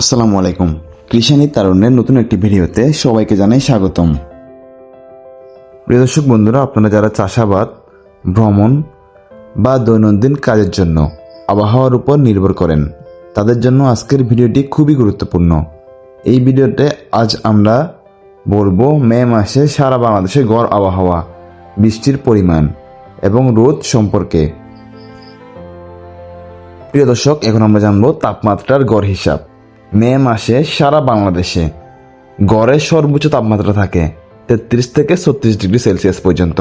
আসসালামু আলাইকুম। কৃষানি তারুণ্যের নতুন একটি ভিডিওতে সবাইকে জানাই স্বাগতম। প্রিয় দর্শক বন্ধুরা, আপনারা যারা চাষাবাদ, ভ্রমণ বা দৈনন্দিন কাজের জন্য আবহাওয়ার উপর নির্ভর করেন, তাদের জন্য আজকের ভিডিওটি খুবই গুরুত্বপূর্ণ। এই ভিডিওতে আজ আমরা বলব, মে মাসে সারা বাংলাদেশে গড় আবহাওয়া, বৃষ্টির পরিমাণ এবং রোদ সম্পর্কে। প্রিয় দর্শক, এখন আমরা জানব তাপমাত্রার গড় হিসাব। মে মাসে সারা বাংলাদেশে গড়ের সর্বোচ্চ তাপমাত্রা থাকে তেত্রিশ থেকে ছত্রিশ ডিগ্রি সেলসিয়াস পর্যন্ত।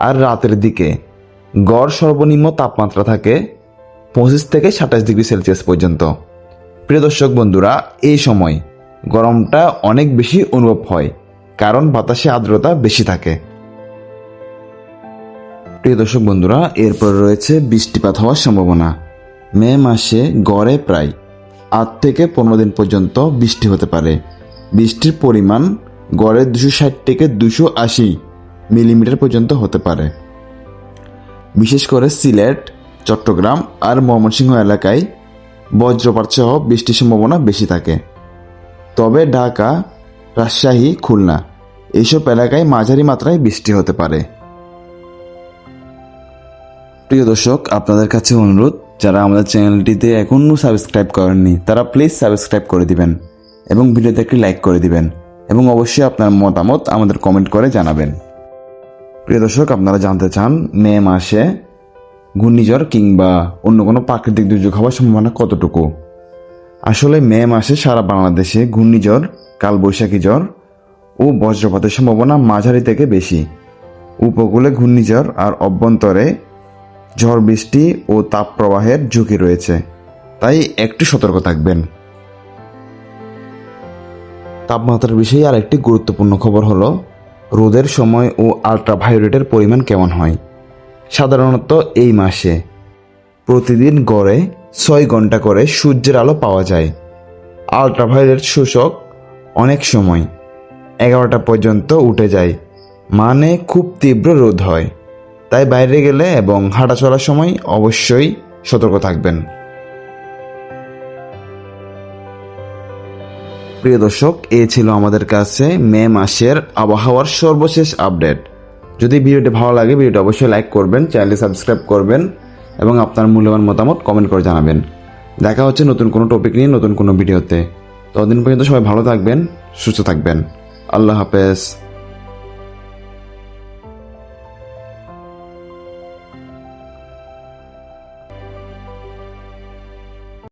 আর রাতের দিকে গড় সর্বনিম্ন তাপমাত্রা থাকে পঁচিশ থেকে সাতাশ ডিগ্রি সেলসিয়াস পর্যন্ত। প্রিয় দর্শক বন্ধুরা, এই সময় গরমটা অনেক বেশি অনুভব হয়, কারণ বাতাসে আর্দ্রতা বেশি থাকে। প্রিয় দর্শক বন্ধুরা, এরপর রয়েছে বৃষ্টিপাত হওয়ার সম্ভাবনা। মে মাসে গড়ে প্রায় আট থেকে পনেরো দিন পর্যন্ত বৃষ্টি হতে পারে। বৃষ্টির পরিমাণ গড়ে দুশো ষাট থেকে দুশো আশি মিলিমিটার পর্যন্ত হতে পারে। বিশেষ করে সিলেট, চট্টগ্রাম আর ময়মনসিংহ এলাকায় বজ্রপাত সহ বৃষ্টির সম্ভাবনা বেশি থাকে। তবে ঢাকা, রাজশাহী, খুলনা এইসব এলাকায় মাঝারি মাত্রায় বৃষ্টি হতে পারে। প্রিয় দর্শক, আপনাদের কাছে অনুরোধ যারা আমাদের চ্যানেলটিতে এখনও সাবস্ক্রাইব করেননি, তারা প্লিজ সাবস্ক্রাইব করে দিবেন এবং ভিডিওতে একটি লাইক করে দিবেন এবং অবশ্যই আপনার মতামত আমাদের কমেন্ট করে জানাবেন। প্রিয় দর্শক, আপনারা জানতে চান মে মাসে ঘূর্ণিঝড় কিংবা অন্য কোনো প্রাকৃতিক দুর্যোগ হওয়ার সম্ভাবনা কতটুকু? আসলে মে মাসে সারা বাংলাদেশে ঘূর্ণিঝড়, কালবৈশাখী ঝড় ও বজ্রপাতের সম্ভাবনা মাঝারি থেকে বেশি। উপকূলে ঘূর্ণিঝড় আর অভ্যন্তরে ঝড় বৃষ্টি ও তাপপ্রবাহের ঝুঁকি রয়েছে। তাই একটু সতর্ক থাকবেন। তাপমাত্রার বিষয়ে আর একটি গুরুত্বপূর্ণ খবর হলো, রোদের সময় ও আল্ট্রাভায়োলেটের পরিমাণ কেমন হয়? সাধারণত এই মাসে। প্রতিদিন গড়ে ছয় ঘণ্টা করে সূর্যের আলো পাওয়া যায়। আল্ট্রাভায়োলেট শোষক অনেক সময়, এগারোটা পর্যন্ত উঠে যায় মানে খুব তীব্র রোদ হয়। তাই বাইরে গেলে এবং হাঁটা চলার সময় অবশ্যই সতর্ক থাকবেন। প্রিয় দর্শক, এ ছিল আমাদের কাছে মে মাসের আবহাওয়ার সর্বশেষ আপডেট। যদি ভিডিওটি ভালো লাগে, ভিডিওটি অবশ্যই লাইক করবেন, চ্যানেলটি সাবস্ক্রাইব করবেন এবং আপনার মূল্যবান মতামত কমেন্ট করে জানাবেন। দেখা হচ্ছে নতুন কোনো টপিক নিয়ে নতুন কোনো ভিডিওতে। ততদিন পর্যন্ত সবাই ভালো থাকবেন, সুস্থ থাকবেন। আল্লাহ হাফেজ।